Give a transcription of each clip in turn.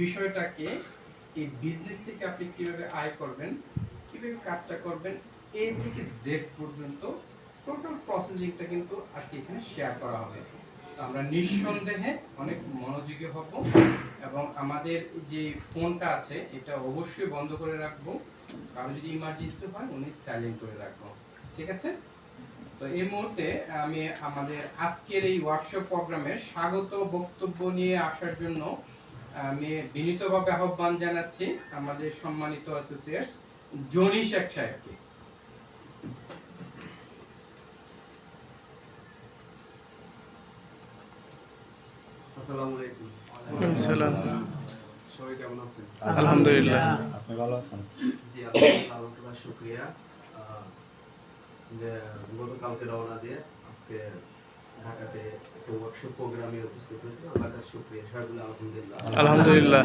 বিষয়টাকে এই বিজনেস থেকে আপনি কীভাবে আয় করবেন, কীভাবে কাজটা করবেন এ থেকে জেড পর্যন্ত টোটাল প্রসেসিংটা কিন্তু আজকে এখানে শেয়ার করা হবে। আমরা নিঃসন্দেহে অনেক মনোযোগী হব এবং আমাদের যে ফোনটা আছে, এটা অবশ্যই বন্ধ করে রাখব। কারণ যদি ইমার্জেন্সি হয়, উনি সাইলেন্ট করে রাখব। ঠিক আছে? তো এই মুহূর্তে আমি আমাদের আজকের এই ওয়ার্কশপ প্রোগ্রামের স্বাগত বক্তব্য নিয়ে আসার জন্য আমি বিনীতভাবে আহ্বান জানাচ্ছি আমাদের সম্মানিত অ্যাসোসিয়েটস জনি শেখ সাহেবকে। আসসালামু আলাইকুম। সবাই কেমন আছেন? আলহামদুলিল্লাহ। আপনি ভালো আছেন? জি আলহামদুলিল্লাহ শুকরিয়া। গতকালকে রওনা দিয়ে আজকে ঢাকাতে একটা ওয়ার্কশপ প্রোগ্রামে উপস্থিত কাছে শুকরিয়া। সবাইগুলো আলহামদুলিল্লাহ। আলহামদুলিল্লাহ।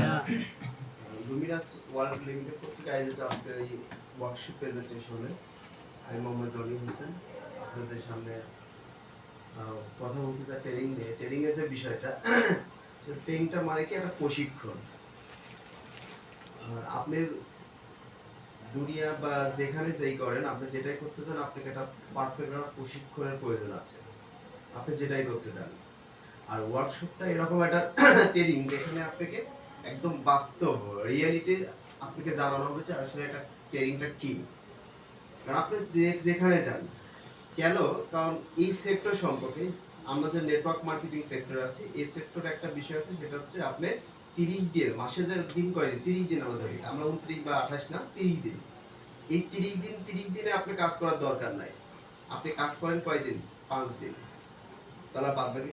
লুমিনাস ওয়ার্ল্ড লিমিটেড কর্তৃক আয়োজিত আজকের এই ওয়ার্কশপ প্রেজেন্টেশনে আমি মোহাম্মদ হোসেন। আপনাদের সামনে আহ, কথা বলতে চাই ট্রেনিং নিয়ে ট্রেনিং এর যে বিষয়টা ট্রেনিংটা মানে কি? একটা প্রশিক্ষণ। আপনি দুনিয়া বা যেখানে যেই করেন আপনি যেটাই করতে চান আপনাকে একটা পারফেক্ট প্রশিক্ষণের প্রয়োজন আছে। আপনি যেটাই করতে চান। আর ওয়ার্কশপটা এরকম একটা ট্রেনিং যেখানে আপনাকে একদম বাস্তব রিয়েলিটি আপনাকে জানানো হবে যে আসলে এটা ট্রেনিংটা কি? কারণ আপনি যে যেখানে যান, কেন? কারণ এই সেক্টর সম্পর্কে আমরা যে নেটওয়ার্ক মার্কেটিং সেক্টর আছে, এই সেক্টরে একটা বিষয় আছে, সেটা হচ্ছে আপনি তিরিশ দিন, মাসে যে দিন কয়দিন তিরিশ দিন আমরা ধরি আমরা উনত্রিশ বা আঠাশ না, তিরিশ দিন। এই তিরিশ দিন, তিরিশ দিনে আপনি কাজ করার দরকার নাই। আপনি কাজ করেন কয়দিন পাঁচ দিন। తన పద్ధతి